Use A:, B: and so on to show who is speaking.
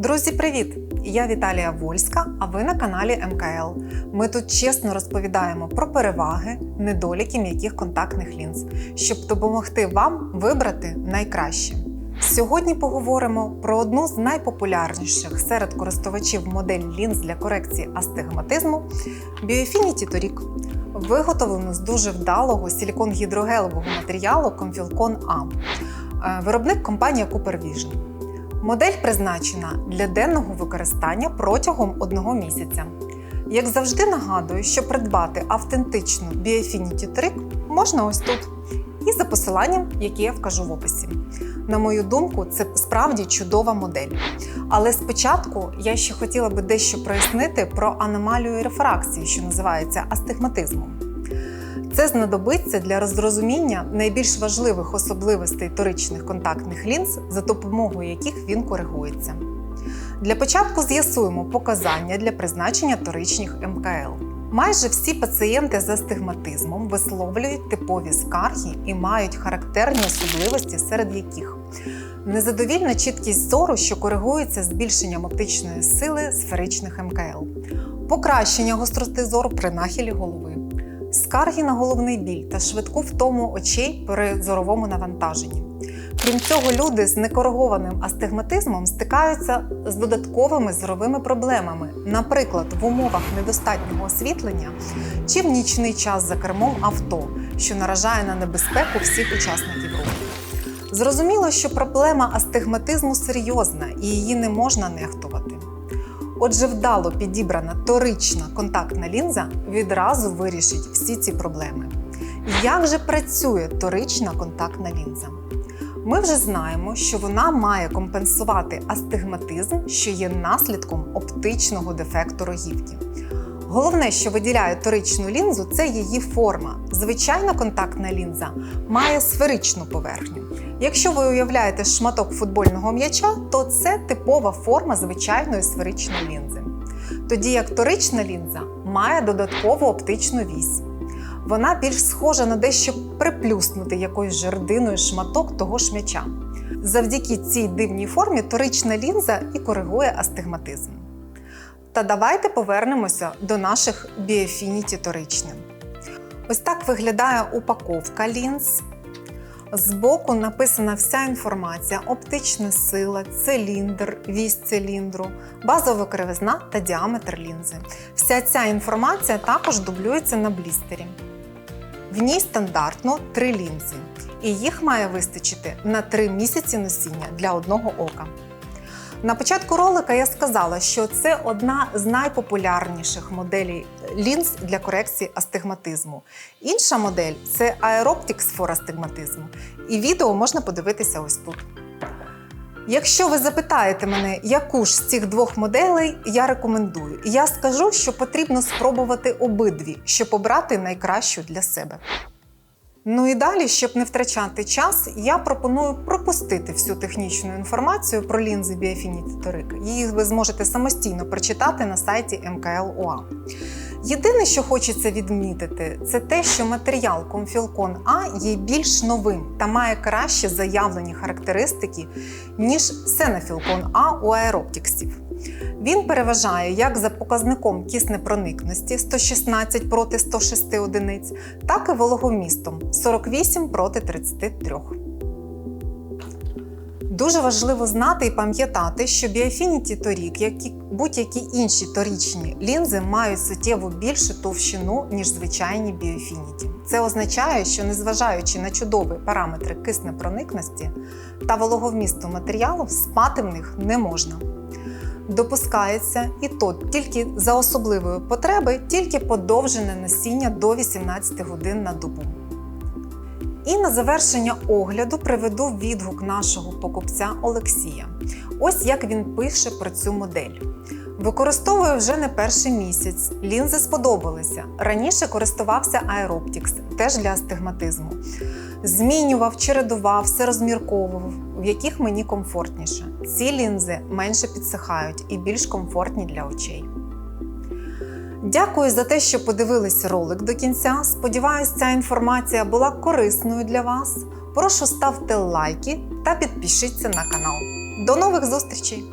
A: Друзі, привіт! Я Віталія Вольська, а ви на каналі МКЛ. Ми тут чесно розповідаємо про переваги, недоліки м'яких контактних лінз, щоб допомогти вам вибрати найкраще. Сьогодні поговоримо про одну з найпопулярніших серед користувачів модель лінз для корекції астигматизму Biofinity Toric, виготовлену з дуже вдалого силікон-гідрогелевого матеріалу Comfilcon A. Е, Виробник компанія Cooper. Модель призначена для денного використання протягом одного місяця. Як завжди нагадую, що придбати автентичну Biofinity Trick можна ось тут і за посиланням, яке я вкажу в описі. На мою думку, це справді чудова модель. Але спочатку я ще хотіла би дещо прояснити про аномалію рефракції, що називається астигматизмом. Це знадобиться для розрозуміння найбільш важливих особливостей торичних контактних лінз, за допомогою яких він коригується. Для початку з'ясуємо показання для призначення торичних МКЛ. Майже всі пацієнти з астигматизмом висловлюють типові скарги і мають характерні особливості, серед яких незадовільна чіткість зору, що коригується збільшенням оптичної сили сферичних МКЛ, покращення гостроти зору при нахилі голови, скарги на головний біль та швидку втому очей при зоровому навантаженні. Крім цього, люди з некоригованим астигматизмом стикаються з додатковими зоровими проблемами, наприклад, в умовах недостатнього освітлення чи в нічний час за кермом авто, що наражає на небезпеку всіх учасників руху. Зрозуміло, що проблема астигматизму серйозна і її не можна нехтувати. Отже, вдало підібрана торична контактна лінза відразу вирішить всі ці проблеми. Як же працює торична контактна лінза? Ми вже знаємо, що вона має компенсувати астигматизм, що є наслідком оптичного дефекту рогівки. Головне, що виділяє торичну лінзу, це її форма. Звичайна контактна лінза має сферичну поверхню. Якщо ви уявляєте шматок футбольного м'яча, то це типова форма звичайної сферичної лінзи. Тоді як торична лінза має додаткову оптичну вісь. Вона більш схожа на дещо приплюснути якоюсь жердиною шматок того ж м'яча. Завдяки цій дивній формі торична лінза і коригує астигматизм. Та давайте повернемося до наших біофініті торичним. Ось так виглядає упаковка лінз. Збоку написана вся інформація: оптична сила, циліндр, вісь циліндру, базова кривизна та діаметр лінзи. Вся ця інформація також дублюється на блістері. В ній стандартно три лінзи, і їх має вистачити на 3 місяці носіння для одного ока. На початку ролика я сказала, що це одна з найпопулярніших моделей лінз для корекції астигматизму. Інша модель це Aeroptics for астигматизму. І відео можна подивитися ось тут. Якщо ви запитаєте мене, яку ж з цих двох моделей я рекомендую, я скажу, що потрібно спробувати обидві, щоб обрати найкращу для себе. Ну і далі, щоб не втрачати час, я пропоную пропустити всю технічну інформацію про лінзи Biofinity Toric. Її ви зможете самостійно прочитати на сайті МКЛ Єдине, що хочеться відмітити, це те, що матеріал Comfilcon A є більш новим та має краще заявлені характеристики, ніж Senafilcon A у аероптіксів. Він переважає як за показником киснепроникності 116 проти 106 одиниць, так і вологомістом 48 проти 33. Дуже важливо знати і пам'ятати, що Biofinity Toric, як і будь-які інші торічні лінзи, мають суттєво більшу товщину, ніж звичайні Biofinity. Це означає, що незважаючи на чудові параметри киснепроникності та вологовмісту матеріалу, спати в них не можна. Допускається і то тільки за особливої потреби, тільки подовжене носіння до 18 годин на добу. І на завершення огляду приведу відгук нашого покупця Олексія. Ось як він пише про цю модель. Використовую вже не перший місяць. Лінзи сподобалися. Раніше користувався Aeroptics, теж для астигматизму. Змінював, чередував, все розмірковував, в яких мені комфортніше. Ці лінзи менше підсихають і більш комфортні для очей. Дякую за те, що подивились ролик до кінця. Сподіваюсь, ця інформація була корисною для вас. Прошу ставте лайки та підпишіться на канал. До нових зустрічей!